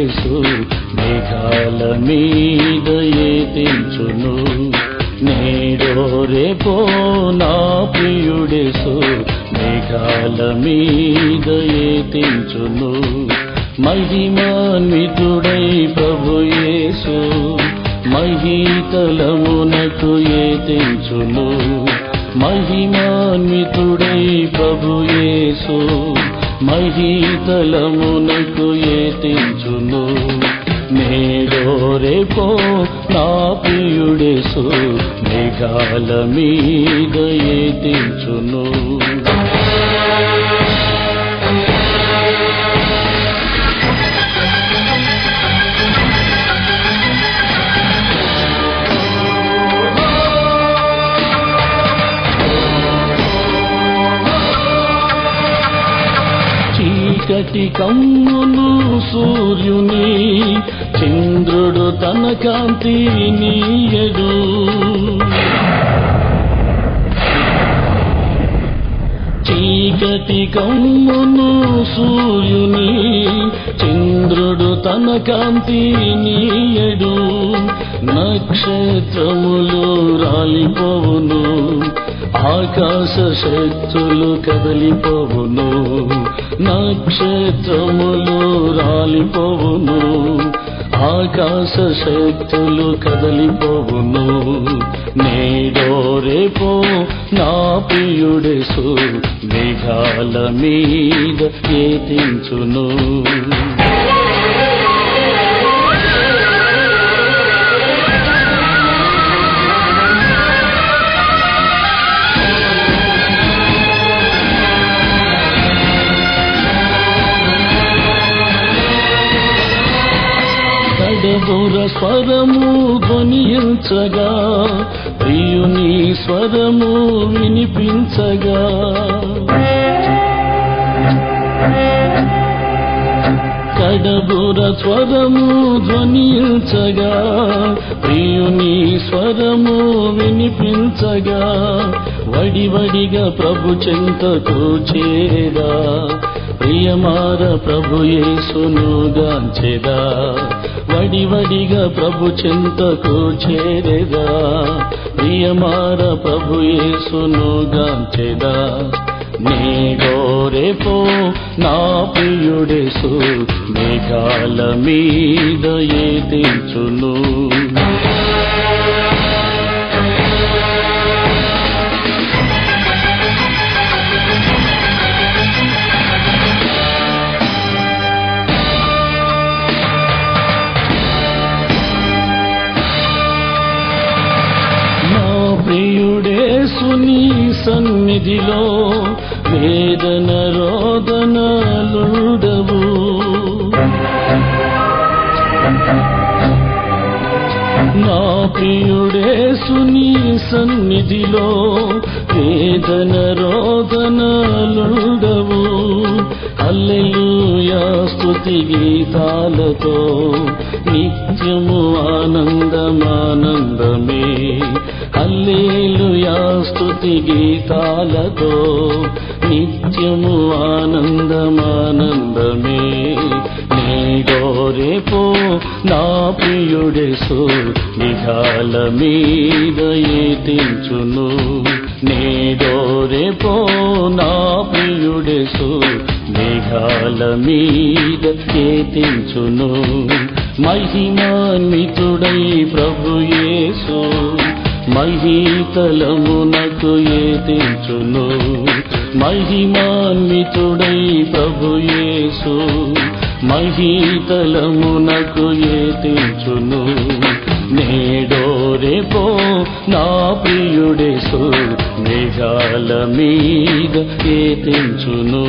యేసు మేఘాల మీద ఏతించును నేడో రేపో నా ప్రియుడేసు మేఘాల మీద ఏతించును మహిమాన్వితుడై ప్రభు యేసు మహీతలమునకు ఏతించును. మహిమాన్వితుడై ప్రభు యేసు మహీతలమునకు ఏతించును నేడో రేపో నా ప్రియుడేసు మేఘాల మీద ఏతించును చీకటి కమ్మును సూర్యుని చంద్రుడు తన కాంతి నీయడు చీకటి కమ్మును సూర్యుని చంద్రుడు తన కాంతి నీయడు నక్షత్రములు రాలిపోవును ఆకాశ శక్తులు కదలిపోవును. నక్షత్రములు రాలిపోవును ఆకాశ శక్తులు కదలిపోవును. నేడో రేపో నా ప్రియుడేసు మేఘాల మీద ఏతించును. కడబుర స్వరము ధ్వనించగా ప్రియుని స్వరము వినిపించగా. కడబుర స్వరము ధ్వనించగా ప్రియుని స్వరము వినిపించగా. వడివడిగా ప్రభు చెంతకు చేరా ప్రియమార ప్రభు యేసును గాంచెదా వడివడిగా ప్రభు చింతకు చేరేదా? ప్రియమార ప్రభు యేసును గాంచెదా? నేడో రేపో నా ప్రియుడేసు మేఘాల మీద ఏ నా నీ సన్నిధిలో వేదన రోదనలుడవు. నా ప్రియుడే సునీ సన్నిధిలో వేదన రోదనలుడవు. అల్లెలుయా స్తుతి గీతాలతో నిత్యము ఆనందమానందమే. అల్లే శాంతి గీతాలతో నిత్యము ఆనందమానందమే. నేడో రేపో నా ప్రియుడేసు నిఘాల మీద ఏతించును. నేడో నా ప్రియుడేసు మేఘాల మీద కేతించును మహిమాన్వితుడై ప్రభు యేసు మహీతలమునకు ఏతించును మహిమాన్వితుడై ప్రభుయేసు మహీతలమునకు ఏతించును నేడో రేపో నా ప్రియుడేసు మేఘాల మీద ఏతించును